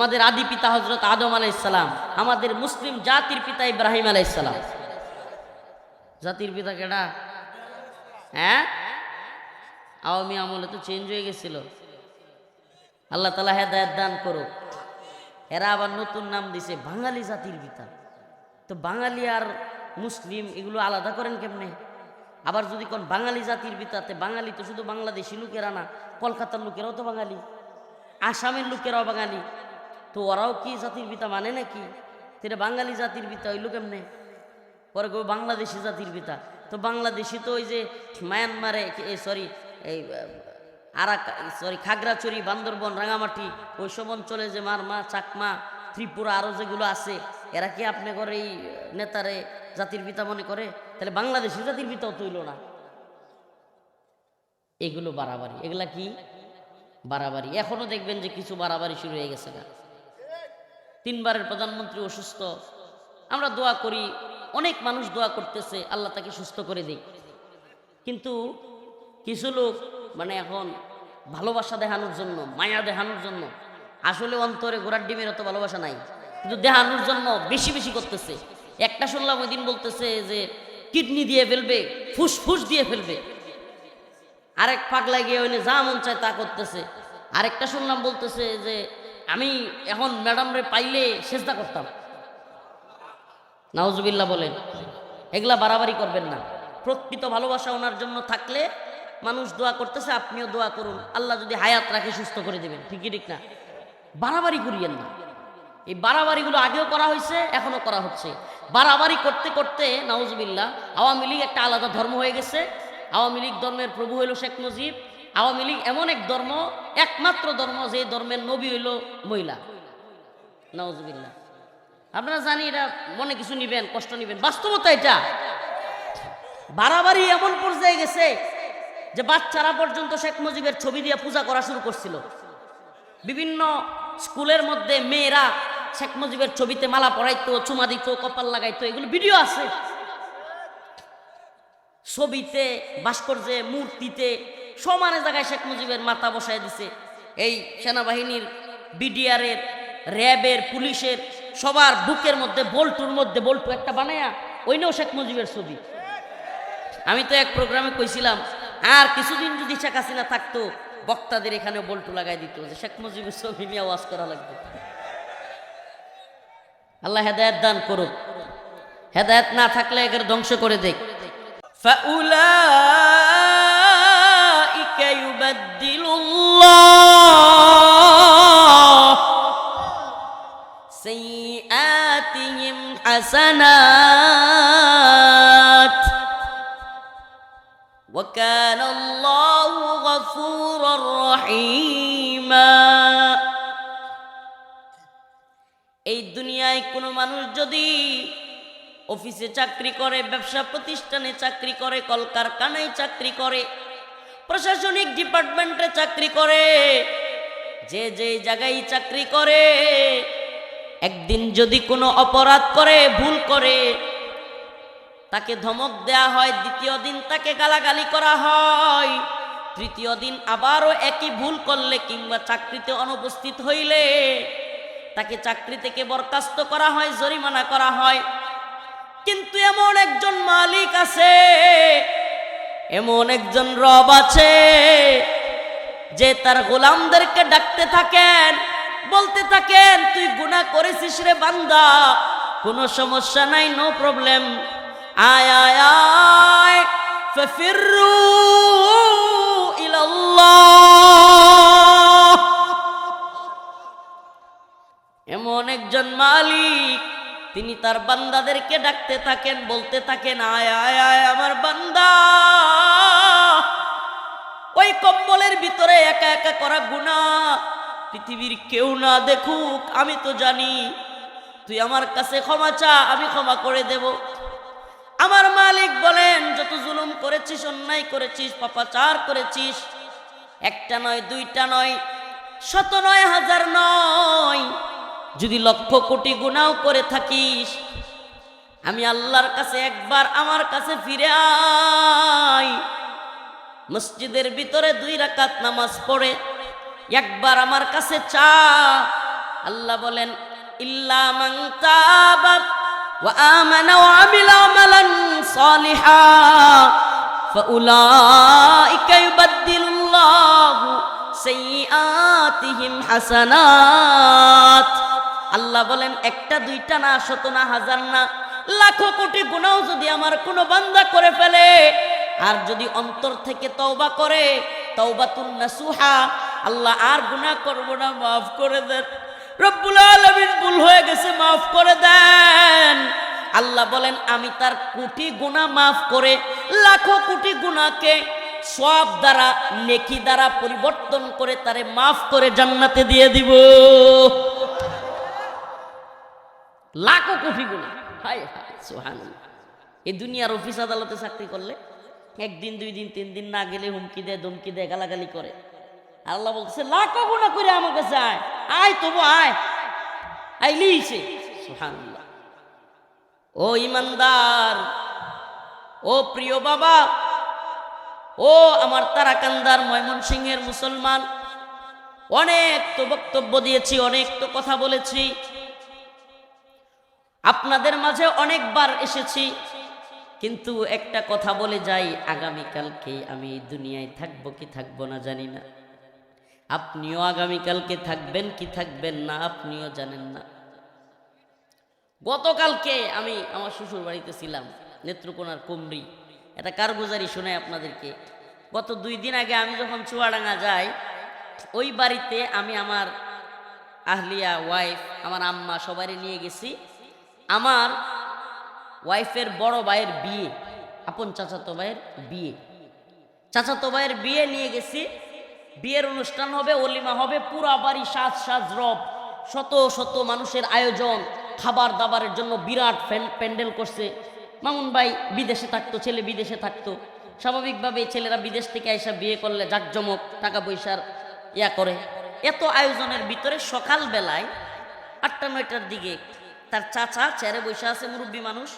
আমাদের আদি পিতা হজরত আদম আলাইসালাম আমাদের মুসলিম জাতির পিতা ইব্রাহিম আলাইসালাম জাতির পিতা কেডা? হ্যাঁ? আওয়ামী আমলে তো চেঞ্জ হয়ে গেছিল। আল্লাহ তালা হেদায়ত দান করুক। এরা আবার নতুন নাম দিছে বাঙালি জাতির পিতা। তো বাঙালি আর মুসলিম এগুলো আলাদা করেন কেমনে? আবার যদি কোন বাঙালি জাতির পিতাতে, বাঙালি তো শুধু বাংলাদেশি লোকেরা না, কলকাতার লোকেরাও তো বাঙালি। আসামের লোকেরাও বাঙালি। তো ওরাও কি জাতির পিতা মানে নাকি? সেটা বাঙালি জাতির পিতা হইল কেমনে? পরে কেউ বাংলাদেশি জাতির পিতা। তো বাংলাদেশি তো ওই যে মায়ানমারে সরি এই আরাক সরি খাগড়াছড়ি, বান্দরবন, রাঙামাটি, ওই সব অঞ্চলে যে মারমা, চাকমা, ত্রিপুরা আরও যেগুলো আছে, এরা কি আপনি করে এই নেতারে জাতির পিতা মনে করে? তাহলে বাংলাদেশি জাতির পিতাও তৈল না। এগুলো বাড়াবাড়ি। এগুলা কি? বাড়াবাড়ি। এখনও দেখবেন যে কিছু বাড়াবাড়ি শুরু হয়ে গেছে না তিনবারের প্রধানমন্ত্রী অসুস্থ। আমরা দোয়া করি, অনেক মানুষ দোয়া করতেছে, আল্লাহ তাকে সুস্থ করে দিই কিন্তু কিছু লোক মানে এখন ভালোবাসা দেখানোর জন্য, মায়া দেখানোর জন্য, আসলে অন্তরে গোড়ার ডিমের অত ভালোবাসা নাই। কিন্তু দেখানোর জন্য বেশি বেশি করতেছে। একটা শুনলাম ওই দিন বলতেছে যে, কিডনি দিয়ে ফেলবে, ফুসফুস দিয়ে ফেলবে। আরেক পাগলা গিয়ে ওইনে যা মন চায় তা করতেছে। আরেকটা শুনলাম বলতেছে যে আমি এখন ম্যাডামরে পাইলে সেজদা করতাম। নাউজুবিল্লাহ বলেন, এগুলা বাড়াবাড়ি করবেন না। প্রকৃত ভালোবাসা ওনার জন্য থাকলে মানুষ দোয়া করতেছে, আপনিও দোয়া করুন। আল্লাহ যদি হায়াত রাখে, সুস্থ করে দেবেন। ঠিকই ঠিক না? বাড়াবাড়ি করিয়েন না। এই বাড়াবাড়িগুলো আগেও করা হয়েছে, এখনও করা হচ্ছে। বাড়াবাড়ি করতে করতে, নাউজবিল্লাহ, আওয়ামী লীগ একটা আলাদা ধর্ম হয়ে গেছে। আওয়ামী লীগ ধর্মের প্রভু হইল শেখ মুজিব আওয়ামী লীগ এমন এক ধর্ম, একমাত্র ধর্ম যে ধর্মের নবী হইল মহিলা। নাউজবিল্লাহ। আপনারা জানি এটা মনে কিছু নিবেন, কষ্ট নিবেন। বাস্তবতা এটা। বাড়াবাড়ি এমন পর্যায়ে গেছে যে বাচ্চারা পর্যন্ত শেখ মুজিবের ছবি দিয়ে পূজা করা শুরু করছিল। বিভিন্ন স্কুলের মধ্যে মেয়েরা শেখ মুজিবের ছবিতে মালা পরাইতো, চুমা দিত, কপাল লাগাইতো, এগুলো ভিডিও আছে। ছবিতে, ভাস্কর্যে, মূর্তিতে সমানে জায়গায় শেখ মুজিবের মাথা বসায় দিছে। এই সেনাবাহিনীর, বিডিআরের, র্যাবের, পুলিশের, সবার বুকের মধ্যে, বল্টুর মধ্যে, বল্টু একটা বানায়া ওইটাও শেখ মুজিবের ছবি। আমি তো এক প্রোগ্রামে কইছিলাম, আর কিছুদিন যদি শেখ হাসিনা থাকতো, বক্তাদের এখানে বল্টু লাগাই দিত, যে শেখ মুজিবের ছবি নিয়ে ওয়াজ করা লাগবে। আল্লাহ হেদায়ত দান করুক। হেদায়ত না থাকলে একে ধ্বংস করে দেখ فأولئك يبدل الله سيئاتهم حسنات وكان الله غفورا رحيما এই দুনিয়ায় কোনো মানুষ যদি অফিসে চাকরি করে ব্যবসা প্রতিষ্ঠানে চাকরি করে কলকারখানায় চাকরি করে প্রশাসনিক ডিপার্টমেন্টে চাকরি করে। যে যে জায়গায় চাকরি করে, একদিন যদি কোনো অপরাধ করে, ভুল করে, তাকে ধমক দেয়া হয়, দ্বিতীয় দিন তাকে গালাগালি করা হয়, তৃতীয় দিন আবারও একই ভুল করলে কিংবা চাকরিতে অনুপস্থিত হইলে তাকে চাকরি থেকে বরখাস্ত করা হয়, জরিমানা করা হয়। কিন্তু এমন একজন মালিক আছে এমন একজন রব আছে যে তার গোলামদেরকে ডাকতে থাকেন, বলতে থাকেন, তুই গুণা করেছিস রে বান্দা, কোনো সমস্যা নাই নো প্রবলেম আয় আয় আয় ফিরু এমন একজন মালিক তিনি তার বান্দাদেরকে ডাকতে থাকেন, বলতে থাকেন, আয় আয় আয়, আমার বান্দা। ওই কম্বলের ভিতরে একা একা করা গুণা পৃথিবীর কেউ না দেখুক, আমি তো জানি। তুই আমার কাছে ক্ষমা চা, আমি ক্ষমা করে দেব। আমার মালিক বলেন, যত জুলুম করেছিস, অন্যায় করেছিস, পাপাচার করেছিস, একটা নয়, দুইটা নয়, শত নয়, হাজার নয় যদি লক্ষ কোটি গুণাও করে থাকিস, আমি আল্লাহর কাছে একবার আমার কাছে ফিরে আয়। মসজিদের ভিতরে দুই রাকাত নামাজ পড়ে, একবার আমার কাছে চা। আল্লাহ বলেন, ইল্লা তাবা ওয়া ওয়া আল্লাহ বলেন, একটা, দুইটা না, শত না, হাজার না, লাখো কোটি গুণাও যদি আমার কোনো বান্দা করে ফেলে, আর যদি অন্তর থেকে তওবা করে, তওবাতুন নাসুহা, আল্লাহ আর গুনাহ করব না, মাফ করে দেন। রব্বুল আলামিন ভুল হয়ে গেছে, মাফ করে দেন। আল্লাহ বলেন, আমি তার কোটি গুনাহ মাফ করে, লাখো কোটি গুনাহকে সব দ্বারা, নেকি দ্বারা পরিবর্তন করে তারে মাফ করে জান্নাতে দিয়ে দিব। লাখো কোটি গুণা। হায় হায়, সুবহানাল্লাহ। এই দুনিয়ার অফিস আদালতে চাকরি করলে একদিন, দুই দিন, তিন দিন না গেলে হুমকি দেয়, ধমকি দেয়, গালাগালি করে। আল্লাহ বলতেছে, লাখো গুণা করে আমার কাছে আয় তবু আয়। আইলিছে সুবহানাল্লাহ। ও ইমানদার, ও প্রিয় বাবা, ও আমার তারাকান্দার ময়মন সিংহের মুসলমান, অনেক তো বক্তব্য দিয়েছি, অনেক তো কথা বলেছি। আপনাদের মাঝে অনেকবার এসেছি। কিন্তু একটা কথা বলে যাই, আগামীকালকে আমি দুনিয়ায় থাকব কি থাকব না জানি না। আপনিও আগামীকালকে থাকবেন কি থাকবেন না, আপনিও জানেন না। গতকালকে আমি আমার শ্বশুর বাড়িতে ছিলাম, নেত্রকোনার কুমরি এটা কারগুজারি শোনাই আপনাদেরকে। গত দুই দিন আগে আমি যখন চুয়াডাঙ্গা যাই, ওই বাড়িতে আমি আমার আহলিয়া ওয়াইফ আমার আম্মা সবারই নিয়ে গেছি। আমার ওয়াইফের বড় ভাইয়ের বিয়ে, আপন চাচাতো ভাইয়ের বিয়ে। চাচাতো ভাইয়ের বিয়ে নিয়ে গেছি। বিয়ের অনুষ্ঠান হবে, অলিমা হবে, পুরা বাড়ি সাজ সাজ রব। শত শত মানুষের আয়োজন, খাবার দাবারের জন্য বিরাট প্যান্ডেল করছে। মামুন ভাই বিদেশে থাকতো, ছেলে বিদেশে থাকতো। স্বাভাবিকভাবে ছেলেরা বিদেশ থেকে এসে বিয়ে করলে জাকজমক, টাকা পয়সার ইয়া করে। এত আয়োজনের ভিতরে সকালবেলায় আটটা নয়টার দিকে তার চাচা চেয়ারে বসে আছে মুরব্বী মানুষ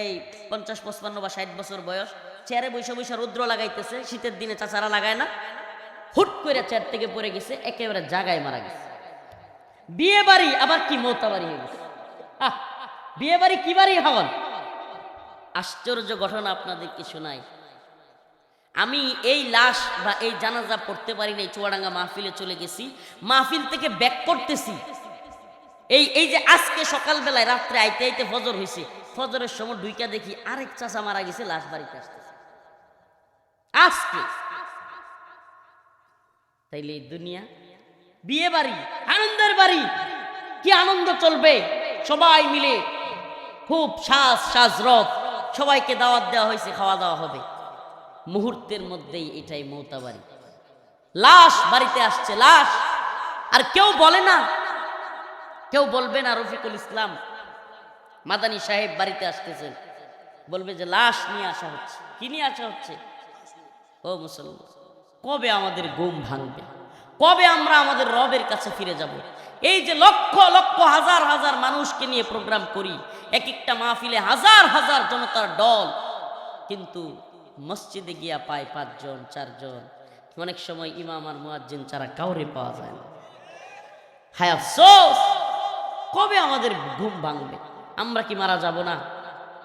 এই পঞ্চাশ পঁচপান্ন বা ষাট বছর বয়স চেয়ারে বসে বসে রৌদ্র লাগাইতেছে শীতের দিনে চাচারা লাগায় না। হুট করে চেয়ার থেকে পড়ে গেছে একেবারে জাগায় মারা গেছে। বিয়ে বাড়ি আবার কি মৌতা বাড়ি হয়ে গেছে। আহ, বিয়ে বাড়ি কি বাড়ি হন আশ্চর্য ঘটনা আপনাদেরকে শোনাই আমি এই লাশ বা এই জানাজা পড়তে পারি নাই চুয়াডাঙ্গা মাহফিলে চলে গেছি। মাহফিল থেকে ব্যাক করতেছি। এই এই যে আজকে সকালবেলায় রাত্রে আইতে আইতে ফজর হয়েছে ফজরের সময় দুইটা দেখি আরেক চাচা মারা গেছে, লাশ বাড়িতে আসতেছে আজকে? তাইলে দুনিয়া, বিয়ে বাড়ি, আনন্দের বাড়ি, কি আনন্দ চলবে? সবাই মিলে খুব সাজ সাজ রথ সবাইকে দাওয়াত দেওয়া হয়েছে, খাওয়া দাওয়া হবে। মুহূর্তের মধ্যেই এটাই মৌতা বাড়ি। লাশ বাড়িতে আসছে, লাশ। আর কেউ বলে না কেউ বলবে না রফিকুল ইসলাম। মাদানী সাহেব বাড়িতে আসতেছেন। বলবে যে, লাশ নিয়ে আসা হচ্ছে। কি নিয়ে আসা হচ্ছে? ও মুসলমান, কবে আমাদের ঘুম ভাঙবে? কবে আমরা আমাদের রবের কাছে ফিরে যাব? এই যে লক্ষ লক্ষ, হাজার হাজার মানুষকে নিয়ে প্রোগ্রাম করি এক একটা মাহফিলে হাজার হাজার জনতার দল। কিন্তু মসজিদে গিয়া পায় পাঁচজন, চারজন। অনেক সময় ইমাম আর মুয়াজ্জিন ছাড়া কাউরে পাওয়া যায় না। হায় আফসোস! কবে আমাদের ঘুম ভাঙবে? আমরা কি মারা যাব না?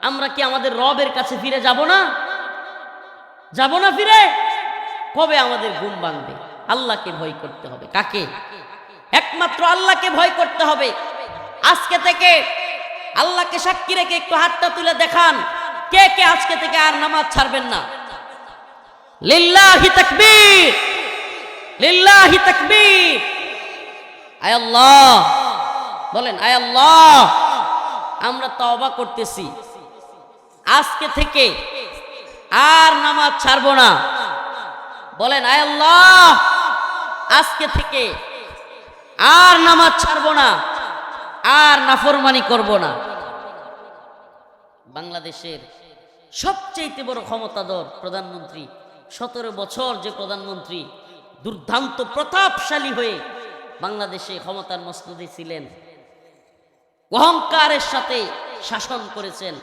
আমরা কি আমাদের রবের কাছে ফিরে যাব না? যাব না ফিরে? কবে আমাদের ঘুম ভাঙবে? আল্লাহকে ভয় করতে হবে। কাকে? একমাত্র আল্লাহকে ভয় করতে হবে। আজকে থেকে আল্লাহকে সাক্ষী রেখে একটু হাতটা তুলে দেখান। কে কে আজকে থেকে আর নামাজ ছাড়বেন না? লিল্লাহি তাকবীর! লিল্লাহি তাকবীর! আয় আল্লাহ! বলেন, আয় আল্লাহ, আমরা তওবা করতেছি। আজকে থেকে আর নামাজ ছাড়বো না। বলেন, আয় আল্লাহ, আজকে থেকে আর নামাজ ছাড়বো না, আর নাফরমানি করব না। বাংলাদেশের সবচেয়ে বড় ক্ষমতাধর প্রধানমন্ত্রী, সতেরো বছর যে প্রধানমন্ত্রী দুর্দান্ত প্রতাপশালী হয়ে বাংলাদেশে ক্ষমতার মসনদে ছিলেন। অহংকারের সাথে শাসন করেছেন।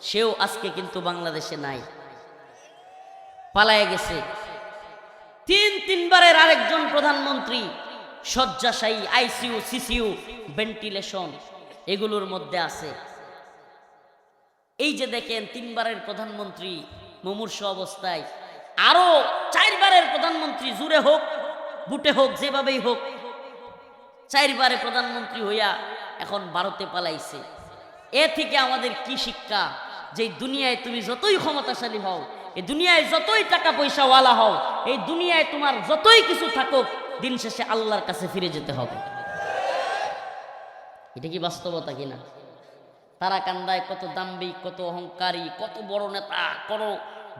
সেও আজকে কিন্তু বাংলাদেশে নাই। পালায়ে গেছে। তিন তিনবারের আরেকজন প্রধানমন্ত্রী, শয্যাশায়ী আইসিউ সিসিইউ, ভেন্টিলেশন, এগুলোর মধ্যে আছে। এই যে দেখেন, তিনবারের প্রধানমন্ত্রী মুমূর্ষ অবস্থায়। আরও চারবারের প্রধানমন্ত্রী জুড়ে হোক, বুটে হোক, যেভাবেই হোক, চারবারে প্রধানমন্ত্রী হইয়া এখন ভারতে পালাইছে। এ থেকে আমাদের কি শিক্ষা? যে দুনিয়ায় তুমি যতই ক্ষমতাশালী হও, এই দুনিয়ায় যতই টাকা পয়সাওয়ালা হও, এই দুনিয়ায় তোমার যতই কিছু থাকুক, দিন শেষে আল্লাহর কাছে ফিরে যেতে হবে। এটা কি বাস্তবতা কিনা? তারা কান্দায় কত দাম্বিক কত অহংকারী, কত বড় নেতা, কত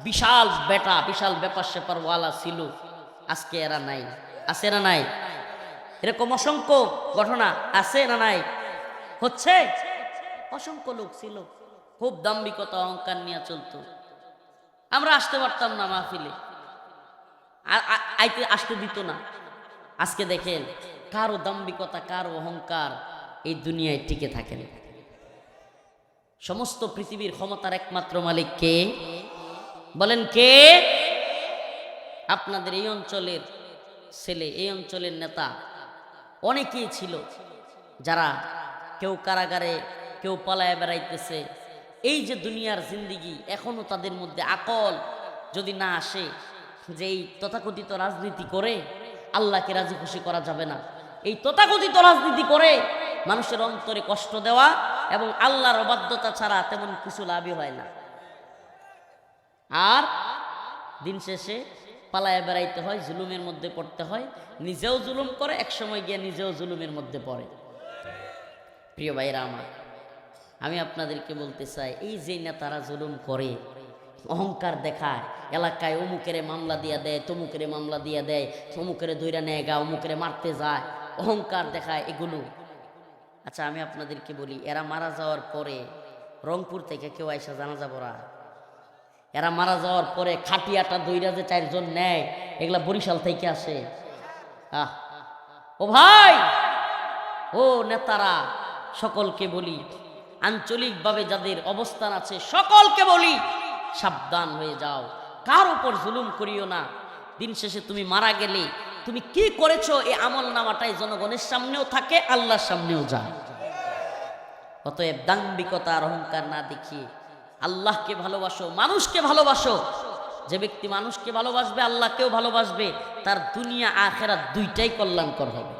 বিশাল বেটা, বিশাল ব্যাপার স্যাপার ওয়ালা ছিল। আজকে এরা নাই। আছে না নাই? এরকম অসংখ্য ঘটনা আছে না নাই? হচ্ছে? অসংখ্য লোক ছিল। খুব দাম্বিকতা অহংকার নিয়ে চলতো। আমরা আসতে পারতাম না মাহফিলে। আইতে আসতে দিত না। আজকে দেখেন, কারও দাম্বিকতা কারও অহংকার এই দুনিয়ায় টিকে থাকেন সমস্ত পৃথিবীর ক্ষমতার একমাত্র মালিক কে? বলেন কে? আপনাদের এই অঞ্চলের ছেলে, এই অঞ্চলের নেতা অনেকেই ছিল যারা কেউ কারাগারে, কেউ পালায় বেড়াইতেছে। এই যে দুনিয়ার জিন্দিগি, এখনও তাদের মধ্যে আকল যদি না আসে, যে এই তথাকথিত রাজনীতি করে, আল্লাহকে রাজি খুশি করা যাবে না। এই তথাকথিত রাজনীতি করে মানুষের অন্তরে কষ্ট দেওয়া এবং আল্লাহর অবাধ্যতা ছাড়া তেমন কিছু লাভই হয় না। আর দিন শেষে পালায় বেড়াইতে হয়, জুলুমের মধ্যে পড়তে হয়, নিজেও জুলুম করে, একসময় গিয়ে নিজেও জুলুমের মধ্যে পড়ে। প্রিয় ভাইরা আমার, আমি আপনাদেরকে বলতে চাই, এই যে নেতারা জুলুম করে, অহংকার দেখায়, এলাকায় অমুকেরে মামলা দিয়া দেয়, তমুকেরে মামলা দিয়া দেয় অমুকেরে দৈরা নেয় গা, অমুকেরে মারতে যায়, অহংকার দেখায় এগুলো। আচ্ছা আমি আপনাদেরকে বলি, এরা মারা যাওয়ার পরে রংপুর থেকে কেউ আইসা জানাজা পড়া। এরা মারা যাওয়ার পরে খাটিয়াটা দইরা যে চারজন নেয়, এগুলা বরিশাল থেকে আসে। আহ, ও ভাই, ও নেতারা সকলকে বলি, আঞ্চলিকভাবে যাদের অবস্থান আছে সকলকে বলি, সাবধান হয়ে যাও। কার উপর জুলুম করিও না। দিন শেষে তুমি মারা গেলে, তুমি কি করেছ এই আমল নামাটাই জনগণের সামনেও থাকে, আল্লাহর সামনেও যায়। অতএব দাম্বিকতা আর অহংকার না দেখিয়ে আল্লাহকে ভালোবাসো, মানুষকে ভালোবাসো। যে ব্যক্তি মানুষকে ভালোবাসবে, আল্লাহকেও ভালোবাসবে, তার দুনিয়া আখেরা দুইটাই কল্যাণকর হবে।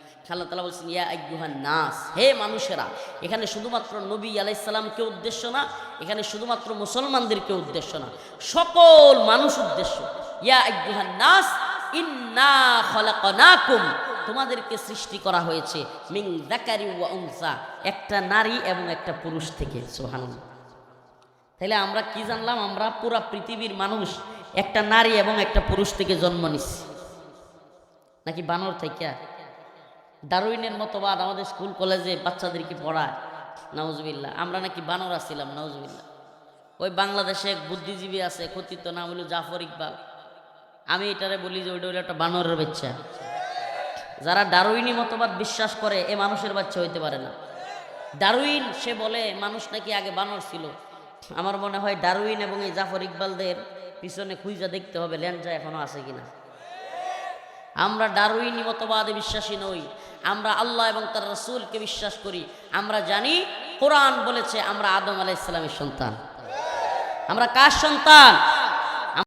আল্লাহ তাআলা বলছেন, ইয়া আইয়ুহান নাস হে মানুষেরা, এখানে শুধুমাত্র নবী আলাইহিস সালামকে উদ্দেশ্য না, এখানে শুধুমাত্র মুসলমানদেরকে উদ্দেশ্য না, সকল মানুষ উদ্দেশ্য। ইয়া আইয়ুহান নাস, ইন্না খলাকনাকুম তোমাদেরকে সৃষ্টি করা হয়েছে মিং যাকারি ওয়া উনসা, একটা নারী এবং একটা পুরুষ থেকে, সুবহানাল্লাহ। তাহলে আমরা কি জানলাম? আমরা পুরা পৃথিবীর মানুষ একটা নারী এবং একটা পুরুষ থেকে জন্ম নিচ্ছি নাকি বানর থেকে? দারুইনের মতবাদ আমাদের স্কুল, কলেজে বাচ্চাদেরকে পড়ায়? নওয়াজবিল্লা আমরা নাকি বানর আসছিলাম নওয়াজবিল্লা ওই বাংলাদেশে এক বুদ্ধিজীবী আছে, কথিত নাম হলো জাফর ইকবাল। আমি এটারে বলি যে ওইটা হলো একটা বানরের বাচ্চা। যারা ডারুইনি মতবাদ বিশ্বাস করে, এ মানুষের বাচ্চা হইতে পারে না। ডারুইন সে বলে, মানুষ নাকি আগে বানর ছিল। আমার মনে হয় ডারুইন এবং এই জাফর ইকবালদের পিছনে খুঁজা দেখতে হবে, ল্যাঞ্জা এখনও আছে কিনা। আমরা ডারুইনি মতবাদে বিশ্বাসী নই। আমরা আল্লাহ এবং তার রসুলকে বিশ্বাস করি। আমরা জানি, কোরআন বলেছে আমরা আদম আলাহ ইসলামের সন্তান। আমরা কার সন্তান?